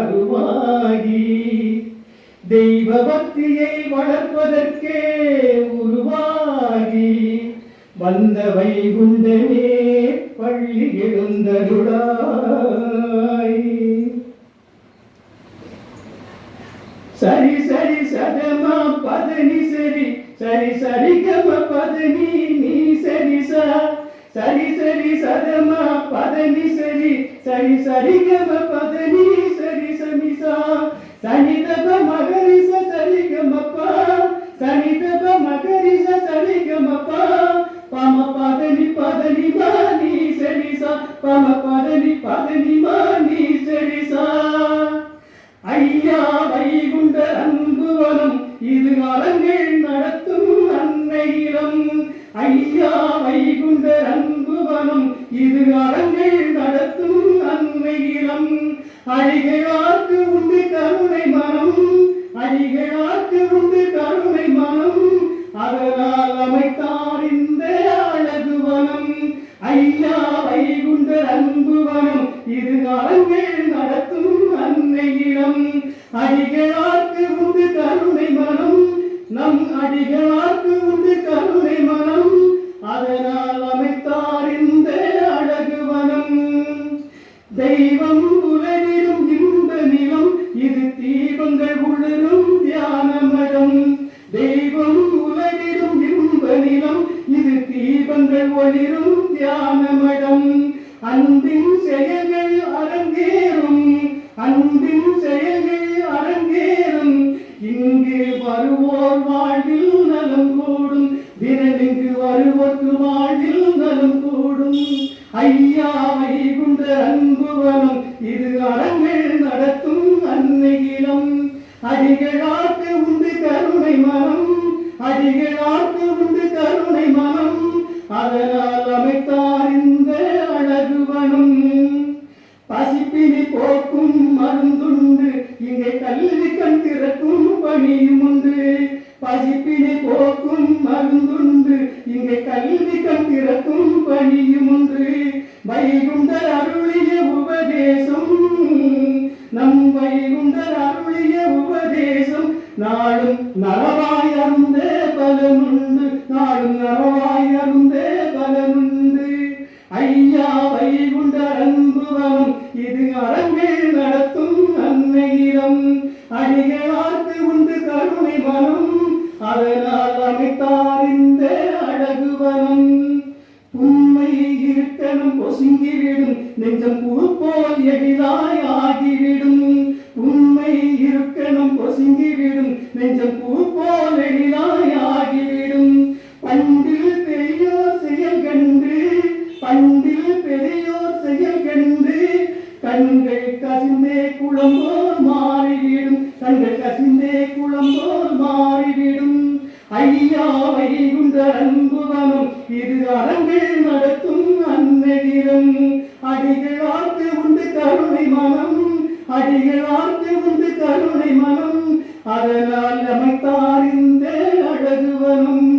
கருவாகி தெய்வ பக்தியை வளர்ப்பதற்கே உருவாகி. வந்த வைகுண்டமே பள்ளி எழுந்தருளாய். சரி சரி சதமா பதனி சரி. சரி சரி கம பதனி நீ சரி சா. சரி சரி சதமா பதனி சரி. சரி சரி கம பதனி சரி சா பம பதனி பதனி மானி சரி ஐயா வைகுண்ட அன்புவனம் இது நலங்கள் நடத்தும் அன்னையிலம் ஐயா வைகுண்ட அன்புவனம் இது நலங்கள் நடத்தும் அன்னையிலம் அழிகளாக்கு உண்டு கருணை மனம் அழிகளாக்கு உண்டு கருணை மனம். அதனால் அமைத்தான் வைகுண்ட அன்புவனம் இது அறங்கள் நடத்தும் அன்னையிடம் அடிகளாக்கு உண்டு கருணை மனம் நம் அடிகளாக்கு உண்டு கருணை மனம் அதனால் அமைத்தார் இந்த அழகு வனம் தெய்வம் உலகிலும் இன்ப நிலம் இது தீபங்கள் உளரும் தியானமடம் தெய்வம் உலகிலும் இன்ப நிலம் இது தீபங்கள் ஒளிரும் தியானமடம் அன்பின் செயல்கள் அரங்கேறும் அன்பின் செயல்கள் அரங்கேறும். இங்கு வருவோர் வாழ்வில் நலம் கூடும் தினமிங்கு வருவோர்க்கு வாழ்வில் நலம் கூடும். ஐயா வைகுண்ட அன்புவனம் இது அறங்கள் நடத்தும் அன்னையிலம் அடிகளாக்கு உண்டு கருணை மனம் அடிகளாக்கு உண்டு கருணை மனம். அதனால் அமைத்தார் பசிப்பினி போக்கும் மருந்துண்டு. இங்கே கல்வி கண் திறக்கும் பணியும் உண்டு. பசிப்பினை போக்கும் மருந்துண்டு. இங்கே கல்வி கண் திறக்கும் பணியும் உண்டு. வைகுண்டர் அருளிய உபதேசம். நம் வைகுண்டர் அருளிய உபதேசம். நாளும் நரவாய் அருந்த பலமுண்டு நாளும் நரவாய் அடிகளாக்கு உண்டு கருணை மனம் அதனால் அமைத்தார் இந்த அழகுவனம் உண்மை இருட்டனும் பொசுங்கிவிடும். நெஞ்சம் புழுப்போல் எளிதாய் ஆகிவிடும். உண்மை இருக்கணும் பொசுங்கிவிடும். நெஞ்சம் கசிந்தே குளம்போல் மாறிவிடும். கண்கள் கசிந்தே குளம்போல் மாறிவிடும். ஐயாவை குண்ட அன்புவனம் இது அறங்கள் நடத்தும் அன்னகிரம் அடிகளாக்கு உண்டு கருணை மனம். அடிகளாக்கு உண்டு கருணை மனம். அதனால் அமைத்தார் இந்த அழகுவனம்.